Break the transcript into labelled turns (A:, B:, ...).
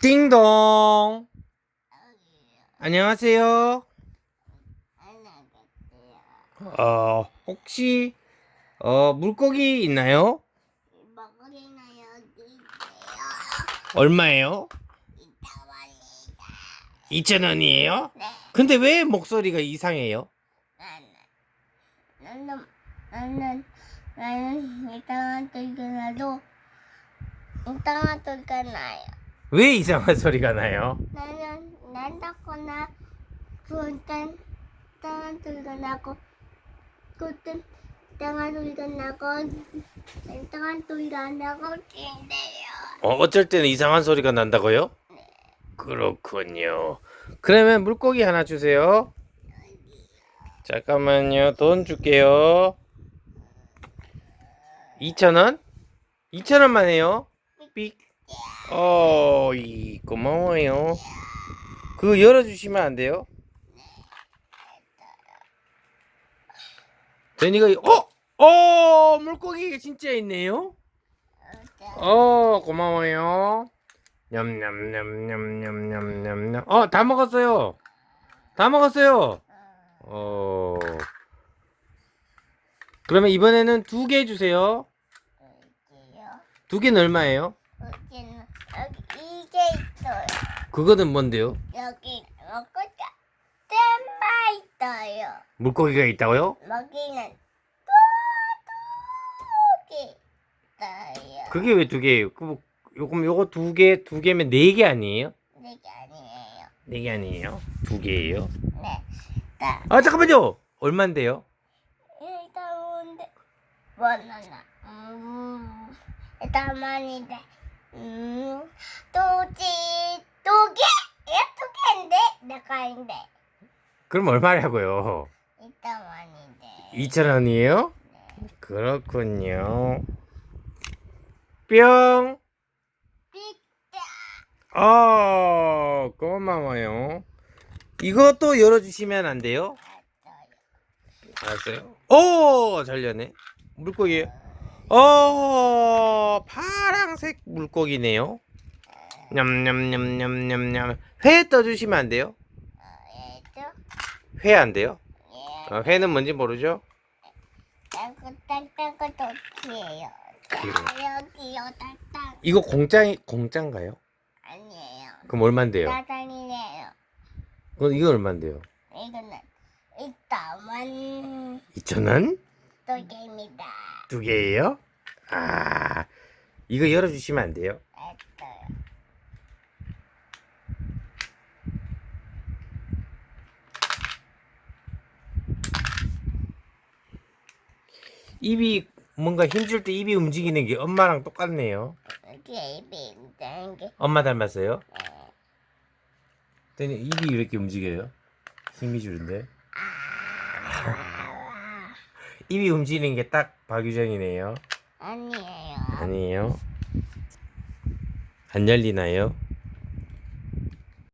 A: 띵동. 안녕하세요. 어, 혹시 어, 물고기 있나요? 얼마예요?
B: 이따와니다.
A: 2,000원이에요?
B: 네.
A: 근데 왜 목소리가 이상해요?
B: 나는 나는 나는 나는 이따가 들거나도 이따가 들거나요.
A: 왜 이상한 소리가 나요?
B: 나는 난다거나 그땐 이따가 들거나고 그땐 이따가 들거나고 이따가 들거나고 뛴대요.
A: 어, 어쩔 때는 이상한 소리가 난다고요? 그렇군요. 그러면 물고기 하나 주세요. 잠깐만요. 돈 줄게요. 2,000원? 2,000원만 해요. 삑. 어, 어이 고마워요. 그거 열어주시면 안 돼요? 데니가 어? 어 물고기가 진짜 있네요? 어 고마워요. 냠냠냠냠냠냠냠 어다 먹었어요. 다 먹었어요. 어. 그러면 이번에는 두 개 주세요. 두 개는 얼마예요?
B: 여기 이게 있어요.
A: 그거는 뭔데요?
B: 여기 먹고자 땜바 있어요.
A: 물고기가 있다고요?
B: 여기는 또두개 있어요.
A: 그게 왜 두 개예요? 그 뭐, 요금 요거 두 개, 두 개면 네 개 아니에요?
B: 이게 아니에요.
A: 네 개 아니에요? 두 개예요?
B: 네. 나
A: 아, 잠깐만요. 얼마인데요?
B: 일단 온데 바나나. 음. 일단 많이데. 음. 또지 두 개? 얘두 개인데 내가 인데.
A: 그럼 얼마라고요?
B: 일단 많이데.
A: 2,000원이에요? 그렇군요. 뿅.
B: 삐까.
A: 어, 고마워요. 이것도 열어주시면 안 돼요? 알았어요. 오, 잘 열네. 물고기예요. 어, 파 랑색 물고기네요. 냠냠냠냠냠냠. 회 떠주시면 안 돼요?
B: 얘도
A: 회안 돼요?
B: 얘.
A: 어, 회는 뭔지 모르죠?
B: 땅고 땅땅고 도끼예요.
A: 그래요.
B: 여기요 땅땅
A: 이거 공짜 공짜인가요?
B: 아니에요.
A: 그럼 얼마인데요?
B: 따당이네요.
A: 그건 이거 얼마인데요?
B: 이거는 이따만
A: 2,000원?
B: 도개입니다.
A: 두 개예요? 아, 이거 열어주시면 안 돼요? 입이 뭔가 힘줄 때 입이 움직이는 게 엄마랑 똑같네요.
B: 이게 입이 게
A: 엄마 닮았어요?
B: 네.
A: 근데 입이 이렇게 움직여요? 힘이 주는데
B: 아,
A: 입이 움직이는 게 딱 박유정이네요.
B: 아니에요.
A: 아니에요? 안 열리나요?